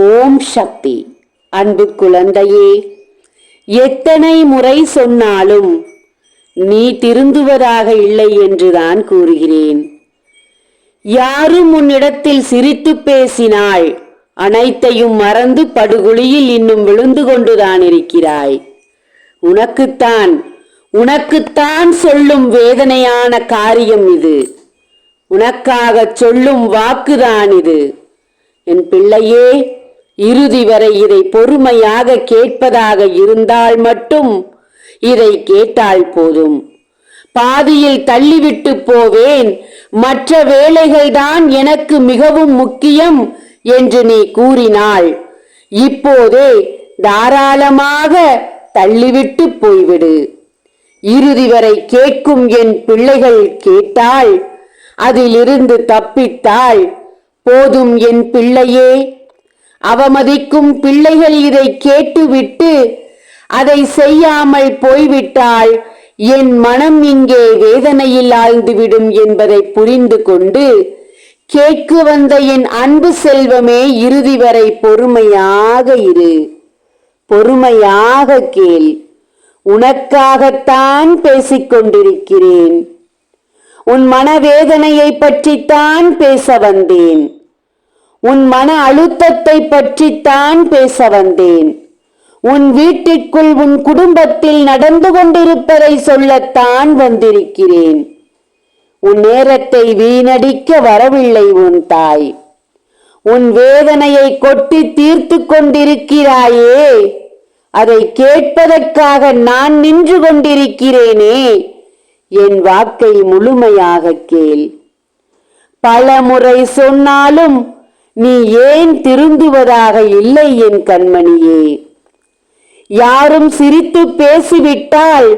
ஓம் சக்தி. அன்பு குழந்தையே எத்தனை முறை சொன்னாலும் நீ திருந்துவதாக இல்லை என்றுதான் கூறுகிறேன். யாரும் உன்னிடத்தில் சிரித்து பேசினாள் அனைத்தையும் மறந்து படுகுழியில் இன்னும் விழுந்து கொண்டுதான் இருக்கிறாய். உனக்குத்தான் உனக்குத்தான் சொல்லும் வேதனையான காரியம் இது. உனக்காகச் சொல்லும் வாக்குதான் இது. என் பிள்ளையே இறுதி வரை இதை பொறுமையாக கேட்பதாக இருந்தால் மட்டும் இதை கேட்டால் போதும். பாதியில் தள்ளிவிட்டு போவேன். மற்ற வேலைகள்தான் எனக்கு மிகவும் முக்கியம் என்று நீ கூறினாள் இப்போதே தாராளமாக தள்ளிவிட்டு போய்விடு. இறுதி வரை கேட்கும் என் பிள்ளைகள் கேட்டால் அதிலிருந்து தப்பித்தாள் போதும் என் பிள்ளையே. அவமதிக்கும் பிள்ளைகள் இதை கேட்டுவிட்டு அதை செய்யாமல் போய்விட்டால் என் மனம் இங்கே வேதனையில் ஆழ்ந்துவிடும் என்பதை புரிந்து கொண்டு கேட்க வந்த என் அன்பு செல்வமே இறுதி வரை பொறுமையாக இரு. பொறுமையாக கேள். உனக்காகத்தான் பேசிக் கொண்டிருக்கிறேன். உன் மனவேதனையை பற்றித்தான் பேச வந்தேன். உன் மன அழுத்தத்தை பற்றித்தான் பேச வந்தேன். உன் வீட்டிற்குள் உன் குடும்பத்தில் நடந்து கொண்டிருப்பதை சொல்லத்தான் வந்திருக்கிறேன். உன் நேரத்தை வீணடிக்க வரவில்லை உன் தாய். உன் வேதனையை கொட்டி தீர்த்து கொண்டிருக்கிறாயே. அதை கேட்பதற்காக நான் நின்று கொண்டிருக்கிறேனே. என் வாக்கை முழுமையாக கேள். பல முறை சொன்னாலும் நீ ஏன் திருந்துவதாக இல்லை என் கண்மணியே? யாரும் சிரித்து பேசிவிட்டால்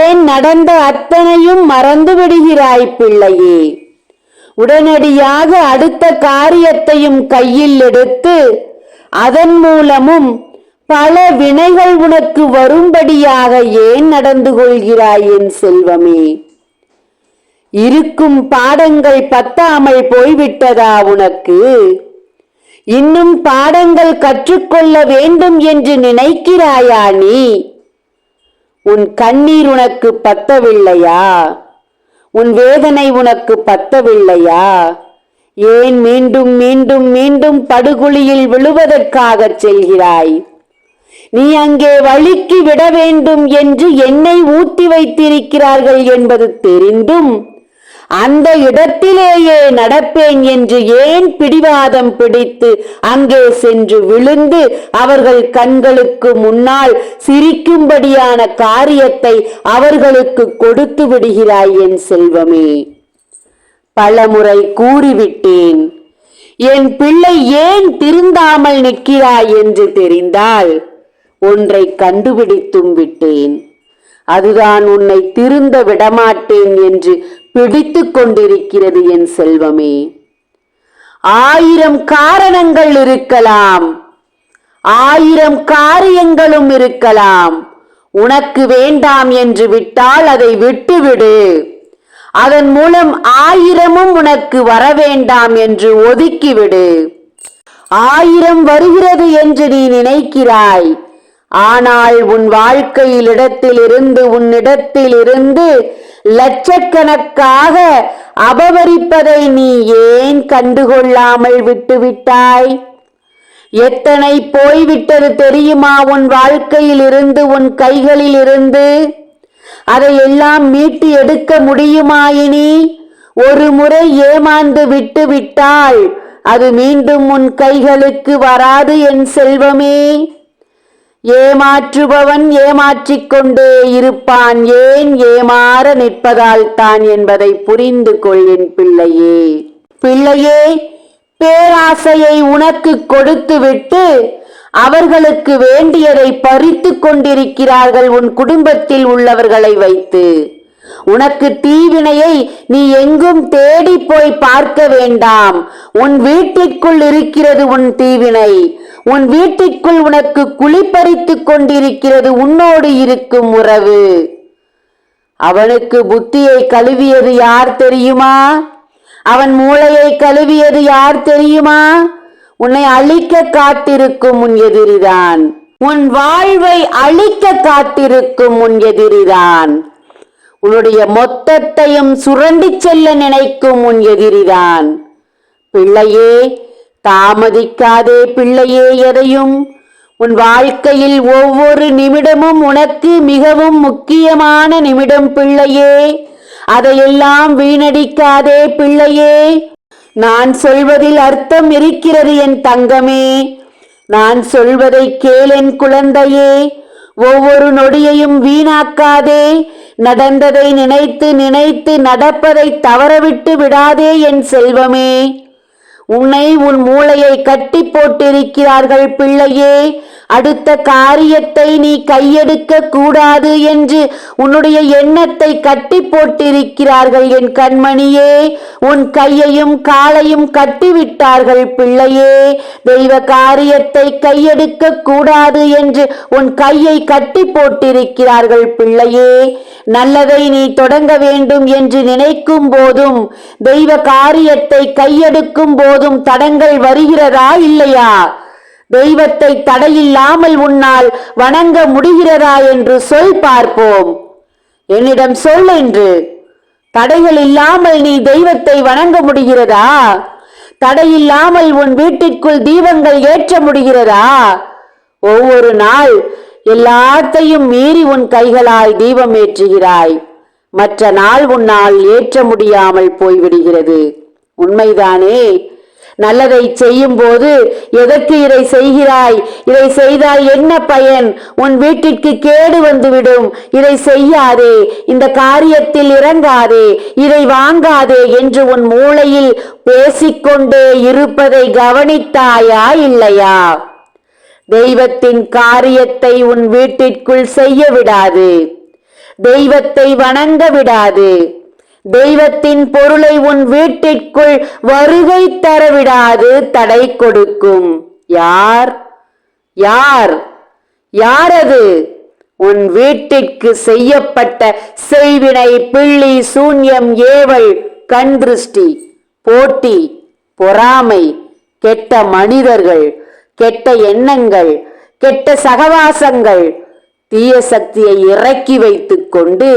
ஏன் நடந்த அத்தனையும் மறந்து விடுகிறாய் பிள்ளையே? உடனடியாக அடுத்த காரியத்தையும் கையில் எடுத்து அதன் மூலமும் பல வினைகள் உனக்கு வரும்படியாக ஏன் நடந்து கொள்கிறாய் என் செல்வமே? இருக்கும் பாடங்கள் பத்தாமல் போய்விட்டதா உனக்கு? இன்னும் பாடங்கள் கற்றுக்கொள்ள வேண்டும் என்று நினைக்கிறாயா நீ? உன் கண்ணீர் உனக்கு பத்தவில்லையா? உன் வேதனை உனக்கு பத்தவில்லையா? ஏன் மீண்டும் மீண்டும் மீண்டும் படுகுழியில் விழுவதற்காகச் செல்கிறாய்? நீ அங்கே வழுக்கி விட வேண்டும் என்று என்னை ஊற்றி வைத்திருக்கிறார்கள் என்பது தெரிந்தும் அந்த இடத்திலேயே நடப்பேன் என்று ஏன் பிடிவாதம் பிடித்து அங்கே சென்று விழுந்து அவர்கள் கண்களுக்கு முன்னால் சிரிக்கும்படியான காரியத்தை அவர்களுக்கு கொடுத்து விடுகிறாய் என் செல்வமே. பலமுறை கூறிவிட்டேன். என் பிள்ளை ஏன் திருந்தாமல் நிற்கிறாய் என்று தெரிந்தால் ஒன்றை கண்டுபிடித்தும் விட்டேன். அதுதான் உன்னை திருந்த விடமாட்டேன் என்று பிடித்து கொண்டிருக்கிறது என் செல்வமே. ஆயிரம் காரணங்கள் இருக்கலாம். ஆயிரம் காரியங்களும் இருக்கலாம். உனக்கு வேண்டாம் என்று விட்டால் அதை விட்டுவிடு. அதன் மூலம் ஆயிரமும் உனக்கு வர வேண்டாம் என்று ஒதுக்கிவிடு. ஆயிரம் வருகிறது என்று நீ நினைக்கிறாய். ஆனால் உன் வாழ்க்கையில் இடத்தில் இருந்து உன்னிடத்தில் இருந்து லட்சக்கணக்காக அபகரிப்பதை நீ ஏன் கண்டுகொள்ளாமல் விட்டுவிட்டாய்? எத்தனை போய்விட்டது தெரியுமா உன் வாழ்க்கையில் இருந்து உன் கைகளில் இருந்து அதையெல்லாம் மீட்டு எடுக்க முடியுமாயினி ஒரு முறை ஏமாந்து விட்டு விட்டால் அது மீண்டும் உன் கைகளுக்கு வராது என் செல்வமே. ஏமாற்றுபவன் ஏமாற்றிக் கொண்டே இருப்பான். ஏன் ஏமாற நிற்பதால் தான் என்பதை புரிந்து கொள்ளின் பிள்ளையே. பிள்ளையே பேராசையை உனக்கு கொடுத்துவிட்டு அவர்களுக்கு வேண்டியதை பறித்து கொண்டிருக்கிறார்கள் உன் குடும்பத்தில் உள்ளவர்களை வைத்து. உனக்கு தீவினையை நீ எங்கும் தேடி போய் பார்க்க வேண்டாம். உன் வீட்டிற்குள் இருக்கிறது உன் தீவினை. உன் வீட்டிற்குள் உனக்கு குளிப்பறித்துக் கொண்டிருக்கிறது உன்னோடு இருக்கும் உறவு. அவனுக்கு புத்தியை கழுவியது யார் தெரியுமா? அவன் மூளையை கழுவியது யார் தெரியுமா? உன்னை அழிக்க காத்திருக்கும் உன் எதிரிதான். உன் வாழ்வை அழிக்க காத்திருக்கும் உன் எதிரிதான். உன்னுடைய மொத்தத்தையும் சுரண்டி செல்ல நினைக்கும் உன் எதிரிதான். பிள்ளையே தாமதிக்காதே பிள்ளையே எதையும். உன் வாழ்க்கையில் ஒவ்வொரு நிமிடமும் உனக்கு மிகவும் முக்கியமான நிமிடம் பிள்ளையே. அதையெல்லாம் வீணடிக்காதே பிள்ளையே. நான் சொல்வதில் அர்த்தம் இருக்கிறது என் தங்கமே. நான் சொல்வதை கேளென் குழந்தையே. ஒவ்வொரு நொடியையும் வீணாக்காதே. நடந்ததை நினைத்து நினைத்து நடப்பதை தவறவிட்டு விடாதே என் செல்வமே. உன்னை உன் மூளையை கட்டி போட்டிருக்கிறார்கள் பிள்ளையே. அடுத்த காரியத்தை நீ கையெடுக்க கூடாது என்று உன்னுடைய எண்ணத்தை கட்டி போட்டிருக்கிறார்கள் என் கண்மணியே. உன் கையையும் காலையும் கட்டிவிட்டார்கள் பிள்ளையே. தெய்வ காரியத்தை கையெடுக்க கூடாது என்று உன் கையை கட்டி போட்டிருக்கிறார்கள் பிள்ளையே. நல்லதை நீ தொடங்க வேண்டும் என்று நினைக்கும் போதும் தெய்வ காரியத்தை கையெடுக்கும் போதும் தடங்கள் வருகிறதா இல்லையா? தெய்வத்தை தடையில்லாமல் உன்னால் வணங்க முடிகிறதா என்று சொல் பார்ப்போம். என்னிடம் சொல் என்று. தடைகள் இல்லாமல் நீ தெய்வத்தை வணங்க முடிகிறதா? தடையில்லாமல் உன் வீட்டிற்குள் தீபங்கள் ஏற்ற முடிகிறதா? ஒவ்வொரு நாள் எல்லாத்தையும் மீறி உன் கைகளாய் தீபம் ஏற்றுகிறாய். மற்ற நாள் உன்னால் ஏற்ற முடியாமல் போய்விடுகிறது. உண்மைதானே? நல்லதை செய்யும் போது எதற்கு இதை செய்கிறாய்? இதை செய்தால் என்ன பயன்? உன் வீட்டிற்கு கேடு வந்துவிடும். இதை செய்யாதே. இந்த காரியத்தில் இறங்காதே. இதை வாங்காதே என்று உன் மூளையில் பேசிக்கொண்டே இருப்பதை கவனித்தாயா இல்லையா? தெய்வத்தின் காரியத்தை உன் வீட்டிற்குள் செய்ய விடாது. தெய்வத்தை வணங்க விடாது. தெய்வத்தின் பொருளை உன் வீட்டிற்குள் வருகை தரவிடாது தடை கொடுக்கும். யார்? யார்? யார் அது உன் வீட்டிற்கு செய்யப்பட்ட செய்வினை பிள்ளி சூன்யம் ஏவல் கண் திருஷ்டி போட்டி பொறாமை கெட்ட மனிதர்கள் கெட்ட எண்ணங்கள் கெட்ட சகவாசங்கள் தீய சக்தியை இறக்கி வைத்து கொண்டு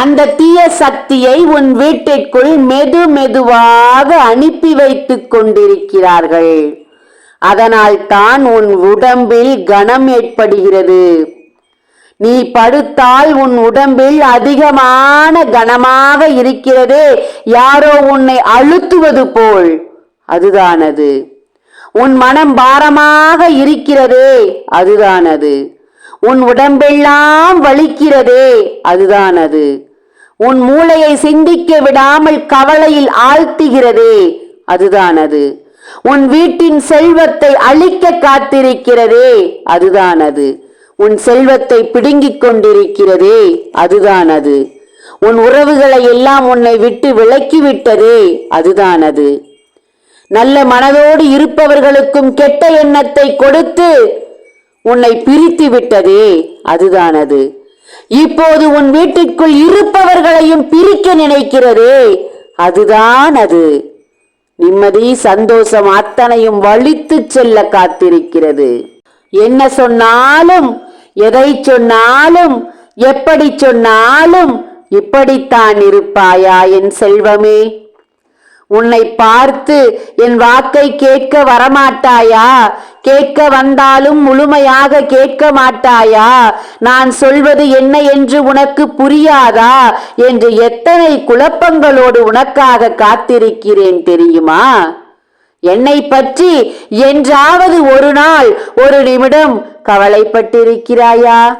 அந்த தீய சக்தியை உன் வீட்டிற்குள் மெது மெதுவாக அனுப்பி வைத்துக் கொண்டிருக்கிறார்கள். அதனால் தான் உன் உடம்பில் கனம் ஏற்படுகிறது. நீ படுத்தால் உன் உடம்பில் அதிகமான கனமாக இருக்கிறதே யாரோ உன்னை அழுத்துவது போல். அதுதானது உன் மனம் பாரமாக இருக்கிறதே அதுதானது அது. உன் உடம்பெல்லாம் வலிக்கிறதே. அதுதான் அது. உன் மூளையை சிந்திக்க விடாமல் கவலையில் ஆழ்த்துகிறதே. அதுதான் அது. உன் வீட்டின் செல்வத்தை அழிக்க காத்திருக்கிறதே. அதுதான் அது. உன் செல்வத்தை பிடுங்கிக் கொண்டிருக்கிறதே. அதுதான் அது. உன் உறவுகளை எல்லாம் உன்னை விட்டு விலக்கிவிட்டதே. அதுதான் அது. நல்ல மனதோடு இருப்பவர்களுக்கும் கெட்ட எண்ணத்தை கொடுத்து உன்னை பிரித்து விட்டதே அதுதான் அது இப்போது உன் வீட்டிற்குள் இருப்பவர்களையும் பிரிக்க நினைக்கிறதே அதுதான் அது நிம்மதி சந்தோஷம் அத்தனையும் வலித்து செல்ல காத்திருக்கிறது. என்ன சொன்னாலும் எதை சொன்னாலும் எப்படி சொன்னாலும் இப்படித்தான் இருப்பாயா என் செல்வமே? உன்னை பார்த்து என் வாக்கை கேட்க வரமாட்டாயா? கேட்க வந்தாலும் முழுமையாக கேட்க மாட்டாயா? நான் சொல்வது என்ன என்று உனக்கு புரியாதா? என்று எத்தனை குழப்பங்களோடு உனக்காக காத்திருக்கிறேன் தெரியுமா? என்னை பற்றி என்றாவது ஒரு நாள் ஒரு நிமிடம் கவலைப்பட்டிருக்கிறாயா?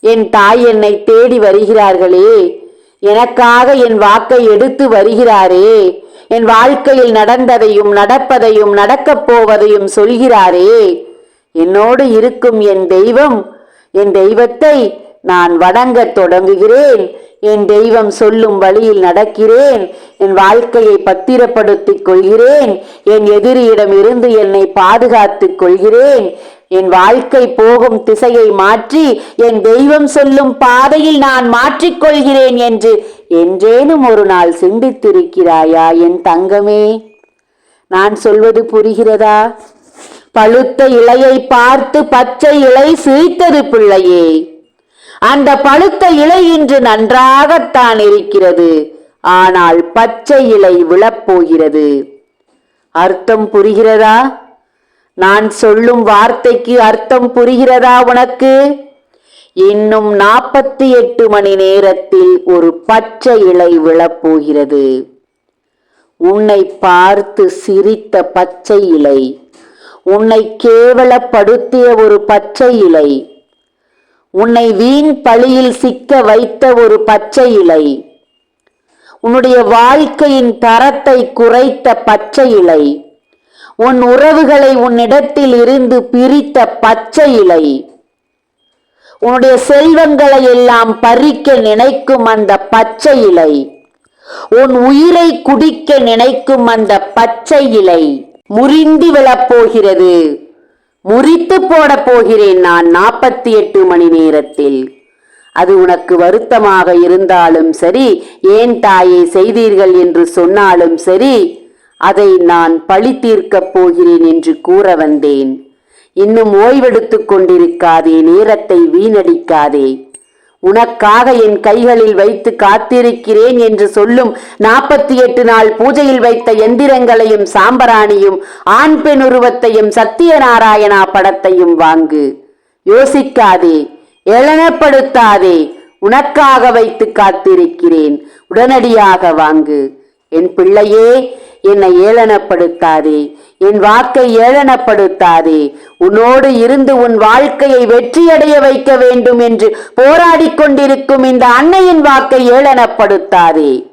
என் தாய் என்னை தேடி வருகிறார்களே. எனக்காக என் வாக்கை எடுத்து வருகிறாரே. என் வாழ்க்கையில் நடந்ததையும் நடப்பதையும் நடக்கப் போவதையும் சொல்கிறாரே. என்னோடு இருக்கும் என் தெய்வம் என் தெய்வத்தை நான் வணங்கத் தொடங்குகிறேன். என் தெய்வம் சொல்லும் வழியில் நடக்கிறேன். என் வாழ்க்கையை பத்திரப்படுத்திக் கொள்கிறேன். என் எதிரியிடம் இருந்து என்னை பாதுகாத்துக் கொள்கிறேன். என் வாழ்க்கை போகும் திசையை மாற்றி என் தெய்வம் சொல்லும் பாதையில் நான் மாற்றிக்கொள்கிறேன் என்று என்றேனும் ஒரு நாள் சிந்தித்திருக்கிறாயா என் தங்கமே? நான் சொல்வது புரிகிறதா? பழுத்த இலையை பார்த்து பச்சை இலை சிரித்தது பிள்ளையே. அந்த பழுத்த இலை இன்று நன்றாகத்தான் இருக்கிறது. ஆனால் பச்சை இலை விழப்போகிறது. அர்த்தம் புரிகிறதா? நான் சொல்லும் வார்த்தைக்கு அர்த்தம் புரிகிறதா உனக்கு? இன்னும் நாற்பத்தி எட்டு மணி நேரத்தில் ஒரு பச்சை இலை விழப்போகிறது. உன்னை பார்த்து சிரித்த பச்சை இலை உன்னை கேவலப்படுத்திய ஒரு பச்சை இலை உன்னை வீண் பழியில் சிக்க வைத்த ஒரு பச்சை இலை உன்னுடைய வாழ்க்கையின் தரத்தை குறைத்த பச்சை இலை உன் உறவுகளை உன்னிடத்தில் இருந்து பிரித்த பச்சை இலை. உன்னுடைய செல்வங்களை எல்லாம் பறிக்க நினைக்கும் அந்த பச்சை இலை. உன் உயிரை குடிக்க நினைக்கும் அந்த பச்சை இலை. முறிந்து விழப்போகிறது. முறித்து போட போகிறேன் நான் நாற்பத்தி எட்டு மணி நேரத்தில். அது உனக்கு வருத்தமாக இருந்தாலும் சரி ஏன் தாயை செய்தீர்கள் என்று சொன்னாலும் சரி அதை நான் பழி தீர்க்கப் போகிறேன் என்று கூற வந்தேன். இன்னும் ஓய்வெடுத்துக் கொண்டிருக்காதே நேரத்தை வீணடிக்காதே. உனக்காக என் கைகளில் வைத்து காத்திருக்கிறேன் என்று சொல்லும் நாற்பத்தி எட்டு நாள் பூஜையில் வைத்த எந்திரங்களையும் சாம்பராணியும் ஆண் பெண் உருவத்தையும் சத்தியநாராயணா படத்தையும் வாங்கு. யோசிக்காதே எழனப்படுத்தாதே உனக்காக வைத்து காத்திருக்கிறேன். உடனடியாக வாங்கு. என் பிள்ளையே என்னை ஏளனப்படுத்தாதே. என் வாக்கை ஏளனப்படுத்தாதே. உன்னோடு இருந்து உன் வாழ்க்கையை வெற்றியடைய வைக்க வேண்டும் என்று போராடிக் கொண்டிருக்கும் இந்த அன்னையின் வாக்கை ஏளனப்படுத்தாதே.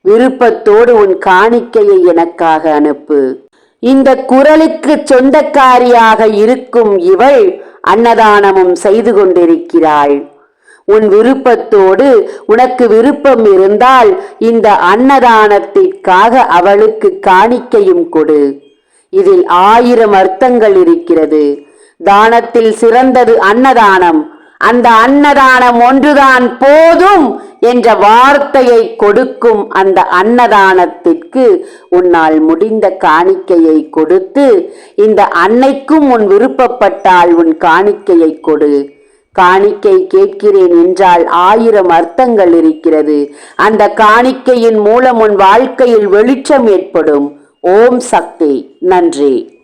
விருப்பத்தோடு உன் காணிக்கையை எனக்காக அனுப்பு. இந்த குரலுக்கு சொந்தக்காரியாக இருக்கும் இவள் அன்னதானமும் செய்து கொண்டிருக்கிறாள். உன் விருப்பத்தோடு உனக்கு விருப்பம் இருந்தால் இந்த அன்னதானத்திற்காக அவளுக்கு காணிக்கையும் கொடு. இதில் ஆயிரம் அர்த்தங்கள் இருக்கிறது. தானத்தில் சிறந்தது அன்னதானம். அந்த அன்னதானம் ஒன்றுதான் போதும் என்ற வார்த்தையை கொடுக்கும் அந்த அன்னதானத்திற்கு உன்னால் முடிந்த காணிக்கையை கொடுத்து இந்த அன்னைக்கும் உன் விருப்பப்பட்டால் உன் காணிக்கையை கொடு. காணிக்கை கேட்கிறேன் என்றால் ஆயிரம் அர்த்தங்கள் இருக்கிறது. அந்த காணிக்கையின் மூலம் உன் வாழ்க்கையில் வெளிச்சம் ஏற்படும். ஓம் சக்தி. நன்றி.